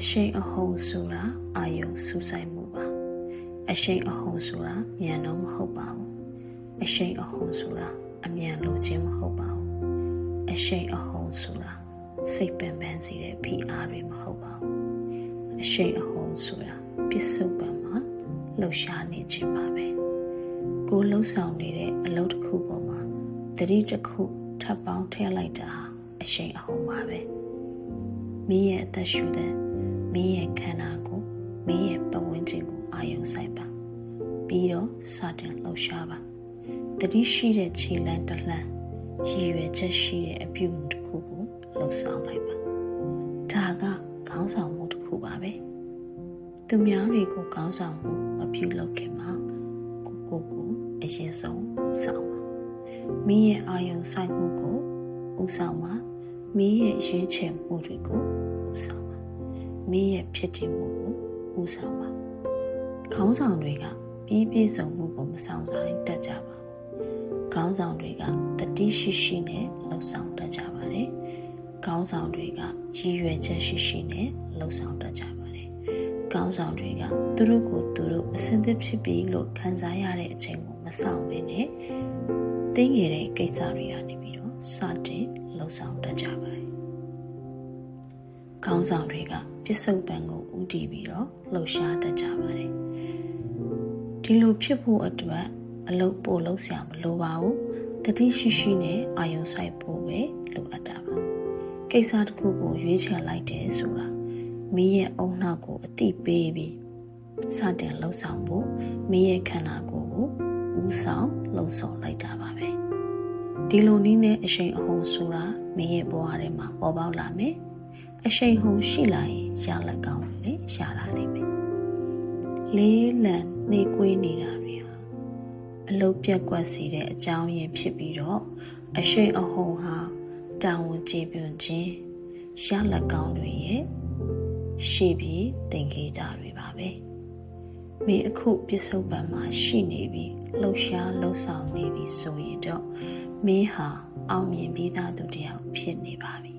အရှိန်အဟုန်ဆိုတာအာယုံစူးစိုက်မှုပါအရှိန်အဟုန်ဆိုတာမြန်တော့မဟုတ်ပါဘူးအရှိန်အဟုန်ဆိုတာအမြန်လိုခြင်းမဟုတ်ပါဘူးအရှိန်အဟုန်ဆိုတာစိတ်ပင်ပန်းစေတဲ့ဖိအားတွေမဟုတ်ပါဘူးအရှိန်အဟုန်ဆိုတာပစ္စုပန်မှာလှုပ်ရှားနေခြင်းပါပဲကိုယ်လှုပ်ဆောင်နေတဲ့အလုပ်တစ်ခုပေါ်မှာတတိတစ်ခုထပ်ပေါင်းထည့်လိုက်တာဟာအရှိန်အဟုန်ပါပဲမင်းရဲ့အသက်ရှူတဲ့ မင်းရဲ့ခန္ဓာကိုယ်မင်းရဲ့ပတ်ဝန်းကျင်ကိုအာရုံစိုက်ပါပြီးတော့စတင်လှုပ်ရှားပါတတိရှိတဲ့ခြေလမ်းတစ်လှမ်းရည်ရွယ်ချက်ရှိတဲ့အပြုအမူတစ်ခုကိုလှုပ်ဆောင်လိုက်ပါဒါကခေါင်းဆောင်မှုတစ်ခုပါပဲသူများတွေကိုခေါင်းဆောင်မှုမပြုလုပ်ခင်မှာကိုကိုကိုအရင်ဆုံးဥဆောင်ပါမင်းရဲ့အာရုံစိုက်မှုကိုဥဆောင်ပါမင်းရဲ့ရွေးချယ်မှုတွေကိုဥဆောင်ပါ မင်းရဲ့ဖြစ်တည်မှုကိုဥဆောင်ပါခေါင်းဆောင်တွေကပြီးပြည့်စုံမှုကိုမဆောင်ဆိုင်တတ်ကြပါဘူးခေါင်းဆောင်တွေကတတိရှိရှိနဲ့လှုပ်ဆောင်တတ်ကြပါတယ်ခေါင်းဆောင်တွေကရည်ရွယ်ချက်ရှိရှိနဲ့လှုပ်ဆောင်တတ်ကြပါတယ်ခေါင်းဆောင်တွေကသူတို့ကိုသူတို့အစင်းသစ်ဖြစ်ပြီးလို့ခံစားရတဲ့အချိန်ကိုမဆောင်ဘဲနဲ့တင်းငယ်တဲ့ကိစ္စတွေကနေပြီးတော့စတင်လှုပ်ဆောင်တတ်ကြပါတယ် ခေါင်းဆောင်တွေကပြစ္ဆုတ်ပံကိုဥတည်ပြီးတော့လှုပ်ရှားတတ်ကြပါတယ်ဒီလိုဖြစ်ဖို့အတွက်အလုပ်ပို့လုပ်ဆရာမလိုပါဘူးတတိရှိရှိနဲ့အာယုံဆိုင်ဖို့ပဲလိုအပ်တာပါကိစ္စတစ်ခုကိုရွေးချယ်လိုက်တယ်ဆိုတာမင်းရဲ့အုံနောက်ကိုအတိပေးပြီးစတင်လှုပ်ဆောင်ဖို့မင်းရဲ့ခန္ဓာကိုယ်ကိုဥဆောင်လှုပ်ဆောင်လိုက်တာပါပဲဒီလိုနည်းနဲ့အရှိန်အဟုန်ဆိုတာမင်းရဲ့ဘဝထဲမှာပေါ်ပေါက်လာမယ် အရှိန်ဟုန်ရှိလာရင်ရလက်ကောင်းလေရလာနိုင်မယ်လေးလံနှေးကွေးနေတာတွေဟာအလုတ်ပြက်ကွက်စီတဲ့အကြောင်းရင်းဖြစ်ပြီးတော့အရှိန်အဟုန်ဟာတာဝန်ကျေပွန်ခြင်းရလက်ကောင်းတွေရဲ့ရှေ့ပြေသင်္ကေတတွေပါပဲမင်းအခုပစ္စုပန်မှာရှိနေပြီးလှုပ်ရှားလှုပ်ဆောင်နေပြီဆိုရင်တော့မင်းဟာအောင်မြင်ပြီးသားသူတစ်ယောက်ဖြစ်နေပါပြီ